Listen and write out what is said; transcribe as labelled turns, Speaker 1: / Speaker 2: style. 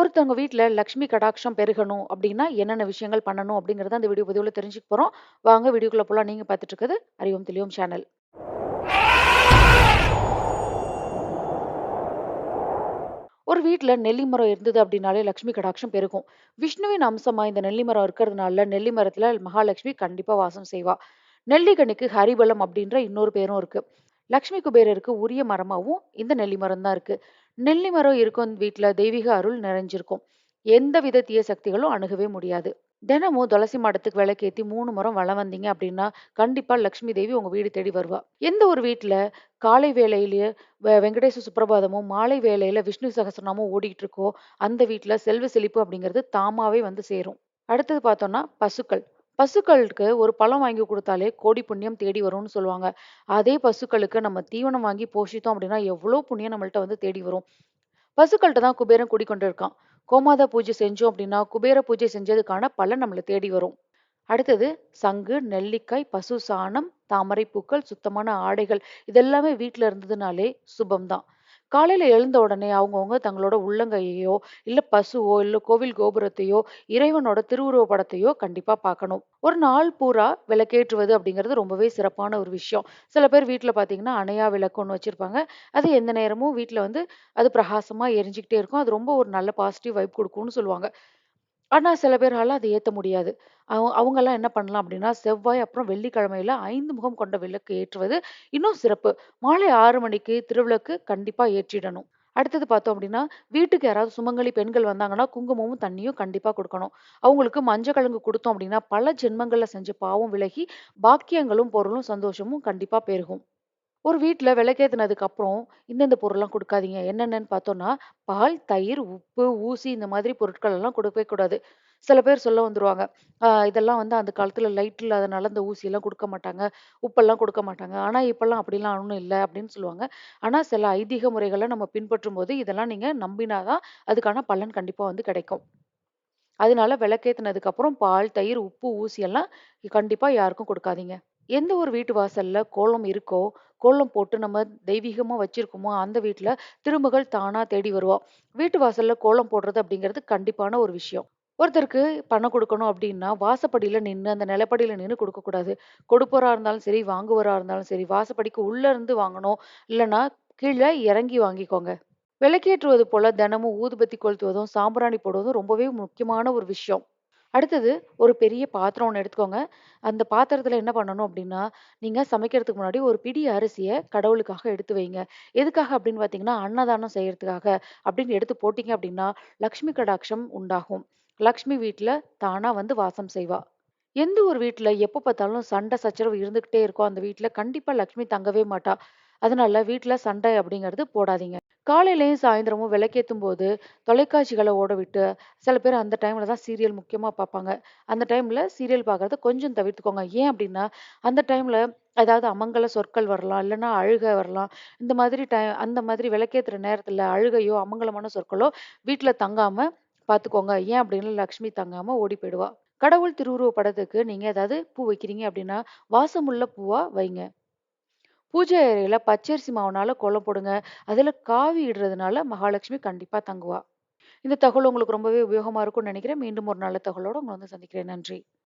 Speaker 1: ஒருத்தவங்க வீட்டில் லக்ஷ்மி கடாட்சம் பெருகணும் அப்படின்னா என்னென்ன விஷயங்கள் பண்ணணும் அப்படிங்கிறத அந்த வீடியோ பதிவில் தெரிஞ்சுக்க போகிறோம் வாங்க வீடியோக்குள்ள போகலாம் நீங்க பார்த்துட்டு இருக்குது அறிவோம் தெளிவோம் சேனல். ஒரு வீட்டில் நெல்லி மரம் இருந்தது அப்படின்னாலே லக்ஷ்மி கடாட்சம் பெருகும். விஷ்ணுவின் அம்சமா இந்த நெல்லி மரம் இருக்கிறதுனால, நெல்லி மரத்தில் மகாலட்சுமி கண்டிப்பாக வாசம் செய்வா. நெல்லிக்கனிக்கு ஹரிபலம் அப்படின்ற இன்னொரு பேரும் இருக்கு. லக்ஷ்மி குபேரருக்கு உரிய மரமாகவும் இந்த நெல்லி மரம் தான் இருக்கு. நெல்லி மரம் இருக்கும் வீட்டில் தெய்வீக அருள் நிறைஞ்சிருக்கும். எந்தவித தீய சக்திகளும் அணுகவே முடியாது. தினமும் துளசி மாடத்துக்கு விளக்கேத்தி மூணு மரம் வளம் வந்தீங்க அப்படின்னா கண்டிப்பா லக்ஷ்மி தேவி உங்க வீடு தேடி வருவா. எந்த ஒரு வீட்டில் காலை வேலையிலேயே வெங்கடேச சுப்ரபாதமும், மாலை வேலையில விஷ்ணு சகஸ்ரநாமம் ஓடிட்டு இருக்கோ, அந்த வீட்டில் செல்வ செழிப்பு அப்படிங்கிறது தாமாவே வந்து சேரும். அடுத்தது பார்த்தோம்னா, பசுக்கள். பசுக்களுக்கு ஒரு பழம் வாங்கி குடுத்தாலே கோடி புண்ணியம் தேடி வரும்னு சொல்லுவாங்க. அதே பசுக்களுக்கு நம்ம தீவனம் வாங்கி போஷித்தோம் அப்படின்னா எவ்ளோ புண்ணியம் நம்மள்ட்ட வந்து தேடி வரும். பசுக்கள்கிட்ட தான் குபேரன் குடிக்கொண்டு இருக்கான். கோமாதா பூஜை செஞ்சோம் அப்படின்னா குபேர பூஜை செஞ்சதுக்கான பலன் நம்மள தேடி வரும். அடுத்தது சங்கு, நெல்லிக்காய், பசு சாணம், தாமரை பூக்கள், சுத்தமான ஆடைகள் இதெல்லாமே வீட்டில் இருந்ததுனாலே சுபம் தான். காலையில எழுந்த உடனே அவங்கவங்க தங்களோட உள்ளங்கையையோ, இல்ல பசுவோ, இல்ல கோவில் கோபுரத்தையோ, இறைவனோட திருவுருவ படத்தையோ கண்டிப்பா பார்க்கணும். ஒரு நாள் பூரா விளக்கேற்றுவது அப்படிங்கிறது ரொம்பவே சிறப்பான ஒரு விஷயம். சில பேர் வீட்டில் பார்த்தீங்கன்னா, அணையா விளக்கு ஒன்று வச்சிருப்பாங்க. அது எந்த நேரமும் வீட்டில் வந்து அது பிரகாசமா எரிஞ்சுக்கிட்டே இருக்கும். அது ரொம்ப ஒரு நல்ல பாசிட்டிவ் வைப் கொடுக்கும்னு சொல்லுவாங்க. ஆனா சில பேரால அதை ஏத்த முடியாது. அவ அவங்கலாம் என்ன பண்ணலாம் அப்படின்னா செவ்வாய் அப்புறம் வெள்ளிக்கிழமையில ஐந்து முகம் கொண்ட விளக்கு ஏற்றுவது இன்னும் சிறப்பு. மாலை 6 மணிக்கு திருவிளக்கு கண்டிப்பா ஏற்றிடணும். அடுத்தது பார்த்தோம் அப்படின்னா வீட்டுக்கு யாராவது சுமங்கலி பெண்கள் வந்தாங்கன்னா, குங்குமமும், தண்ணியும் கண்டிப்பா குடுக்கணும். அவங்களுக்கு மஞ்ச கிழங்கு குடுத்தோம் அப்படின்னா பல ஜென்மங்கள்ல செஞ்ச பாவம் விலகி, பாக்கியங்களும், பொருளும், சந்தோஷமும் கண்டிப்பா பெருகும். ஒரு வீட்டில் விளக்கேத்துனதுக்கு அப்புறம் இந்தந்த பொருள்லாம் கொடுக்காதீங்க என்னென்னன்னு பார்த்தோம்னா, பால், தயிர், உப்பு, ஊசி இந்த மாதிரி பொருட்கள் எல்லாம் கொடுக்கவே கூடாது. சில பேர் சொல்ல வந்துருவாங்க. இதெல்லாம் வந்து அந்த காலத்துல லைட் இல்லாதனால இந்த ஊசியெல்லாம் கொடுக்க மாட்டாங்க. உப்பெல்லாம் கொடுக்க மாட்டாங்க. ஆனா இப்பெல்லாம் அப்படிலாம் ஒன்றும் இல்லை அப்படின்னு சொல்லுவாங்க. ஆனா சில ஐதீக முறைகளை நம்ம பின்பற்றும் போது இதெல்லாம் நீங்க நம்பினாதான் அதுக்கான பலன் கண்டிப்பா வந்து கிடைக்கும். அதனால விளக்கேத்துனதுக்கு அப்புறம் பால், தயிர், உப்பு, ஊசி எல்லாம் கண்டிப்பா யாருக்கும் கொடுக்காதீங்க எந்த ஒரு வீட்டு வாசல்ல கோலம் இருக்கோ, கோலம் போட்டு நம்ம தெய்வீகமா வச்சிருக்கோமோ, அந்த வீட்டில் திருமகள் தானா தேடி வருவோம் வீட்டு வாசல்ல கோலம் போடுறது அப்படிங்கிறது கண்டிப்பான ஒரு விஷயம். ஒருத்தருக்கு பணம் கொடுக்கணும் அப்படின்னா வாசப்படியில நின்று அந்த நிலப்படியில நின்று கொடுக்கக்கூடாது கொடுப்பவரா இருந்தாலும் சரி, வாங்குவரா இருந்தாலும் சரி, வாசப்படிக்கு உள்ள இருந்து வாங்கணும். இல்லைன்னா கீழே இறங்கி வாங்கிக்கோங்க. விளக்கேற்றுவது போல தினமும் ஊதுபத்தி கொளுத்துவதும், சாம்பிராணி போடுவதும் ரொம்பவே முக்கியமான ஒரு விஷயம். அடுத்தது ஒரு பெரிய பாத்திரம் ஒன்று எடுத்துக்கோங்க. அந்த பாத்திரத்தில் என்ன பண்ணணும் அப்படின்னா நீங்கள் சமைக்கிறதுக்கு முன்னாடி ஒரு பிடி அரிசியை கடவுளுக்காக எடுத்து வைங்க. எதுக்காக அப்படின்னு பார்த்தீங்கன்னா, அன்னதானம் செய்யறதுக்காக அப்படின்னு எடுத்து போட்டீங்க அப்படின்னா லக்ஷ்மி கடாட்சம் உண்டாகும். லக்ஷ்மி வீட்டில் தானாக வந்து வாசம் செய்வா. எந்த ஒரு வீட்டில் எப்போ பார்த்தாலும் சண்டை, சச்சரவு இருந்துக்கிட்டே இருக்கோ, அந்த வீட்டில் கண்டிப்பாக லக்ஷ்மி தங்கவே மாட்டா. அதனால வீட்டில் சண்டை அப்படிங்கிறது போடாதீங்க. காலையிலையும் சாயந்தரமும் விளக்கேத்தும்போது தொலைக்காட்சிகளை ஓட விட்டு, சில பேர் அந்த டைமில் தான் சீரியல் முக்கியமாக பார்ப்பாங்க. அந்த டைமில் சீரியல் பார்க்கறத கொஞ்சம் தவிர்த்துக்கோங்க. ஏன் அப்படின்னா, அந்த டைமில் ஏதாவது அமங்கல சொற்கள் வரலாம், இல்லைன்னா அழுகை வரலாம். இந்த மாதிரி டைம் அந்த மாதிரி விளக்கேத்துற நேரத்தில் அழுகையோ, அமங்கலமான சொற்களோ வீட்டில் தங்காமல் பார்த்துக்கோங்க. ஏன் அப்படின்னா லக்ஷ்மி தங்காமல் ஓடி போயிடுவா. கடவுள் திருவுருவ படத்துக்கு நீங்கள் ஏதாவது பூ வைக்கிறீங்க அப்படின்னா, வாசமுள்ள பூவாக வைங்க. பூஜை அறையில பச்சரிசி மாவுனால கொலை போடுங்க. அதுல காவி இடுறதுனால மகாலட்சுமி கண்டிப்பா தங்குவா. இந்த தகவல் உங்களுக்கு ரொம்பவே உபயோகமா இருக்கும்னு நினைக்கிறேன். மீண்டும் ஒரு நல்ல தகவலோட உங்களை வந்து சந்திக்கிறேன். நன்றி.